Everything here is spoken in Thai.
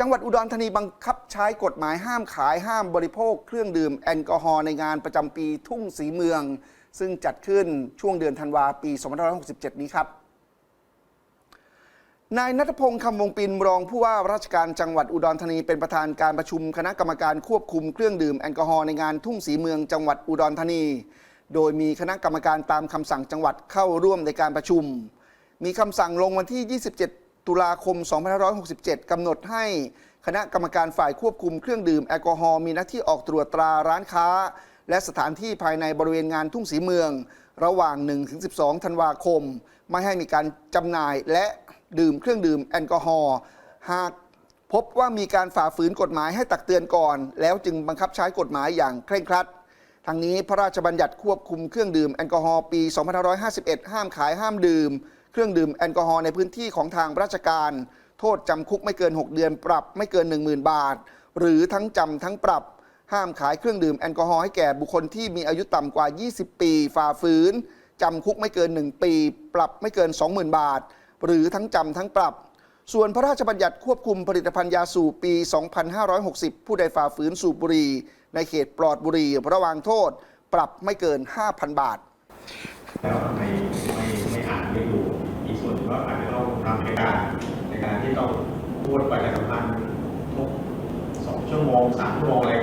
จังหวัดอุดรธานีบังคับใช้กฎหมายห้ามขายห้ามบริโภคเครื่องดื่มแอลกอฮอล์ในงานประจำปีทุ่งสีเมือง ซึ่งจัดขึ้นช่วงเดือนธันวาปี 2567 นี้ครับนายนัทพงศ์คำวงปินรองผู้ว่าราชการจังหวัดอุดรธานีเป็นประธานการประชุมคณะกรรมการควบคุมเครื่องดื่มแอลกอฮอล์ในงานทุ่งสีเมืองจังหวัดอุดรธานี โดยมีคณะกรรมการตามคำสั่งจังหวัดเข้าร่วมในการประชุม มีคำสั่งลงวันที่ 27 ตุลาคม 2567 กำหนดให้คณะกรรมการฝ่ายควบคุมเครื่องดื่มแอลกอฮอล์มีหน้าที่ออกตรวจตราร้านค้า และสถานที่ภายในบริเวณงานทุ่งสีเมือง ระหว่าง 1-12 ธันวาคม ไม่ให้มีการจำหน่ายและดื่มเครื่องดื่มแอลกอฮอล์หากพบว่ามีการฝ่าฝืนกฎหมายให้ตักเตือนก่อน แล้วจึงบังคับใช้กฎหมายอย่างเคร่งครัดทางนี้พระราชบัญญัติควบคุมเครื่องดื่มแอลกอฮอล์ปี 2551 ห้ามขายห้ามดื่ม เครื่องดื่มแอลกอฮอล์ในพื้นที่ของทางราชการ โทษจำคุกไม่เกิน 6 เดือน ปรับไม่เกิน 10,000 บาท หรือทั้งจำทั้งปรับ ห้ามขายเครื่องดื่มแอลกอฮอล์ให้แก่บุคคลที่มีอายุต่ำกว่า 20 ปีฝ่าฝืนจำคุกไม่เกิน 1 ปี ปรับไม่เกิน 20,000 บาท หรือทั้งจำทั้งปรับ ส่วนพระราชบัญญัติควบคุมผลิตภัณฑ์ยาสูบปี 2560 ผู้ใดฝ่าฝืนสูบบุหรี่ในเขตปลอดบุหรี่ระวางโทษ ปรับไม่เกิน 5,000 บาท แล้วทำไมไม่ไม่อ่านไม่ดูอี ว่าอาจจะต้องทำในการในการที่ต้องพูดไปในสัมพันธ์ทุกสองชั่วโมงสามชั่วโมงอะไร